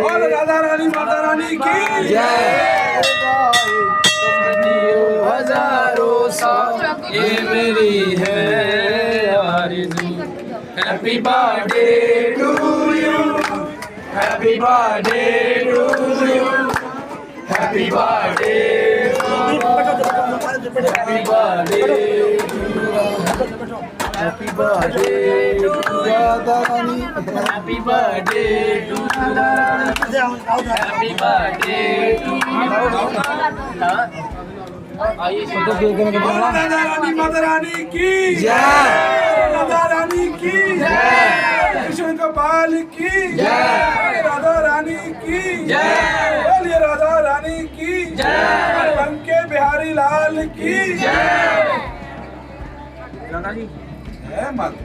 बोल राधा रानी माता रानी की जय हज़ारों साल ये मेरी है happy birthday to you happy birthday to you happy birthday happy birthday happy birthday to Radha Rani happy birthday to happy Radha Rani माता रानी की रानी की कृष्ण की राधा रानी की बोलिए राधा रानी की बिहारी लाल की जय माता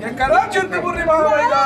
ये करो चिंतपुरी महावेगा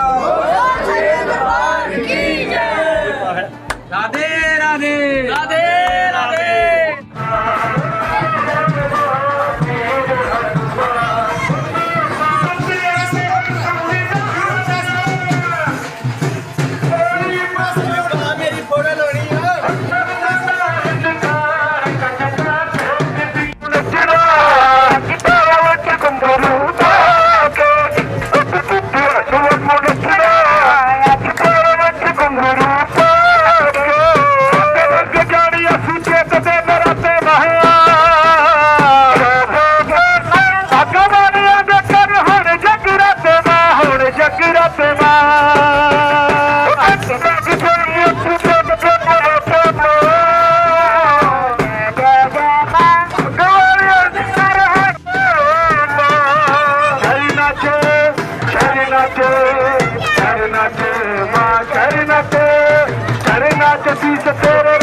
शरणात मा शरणात शरणात तीच तेरे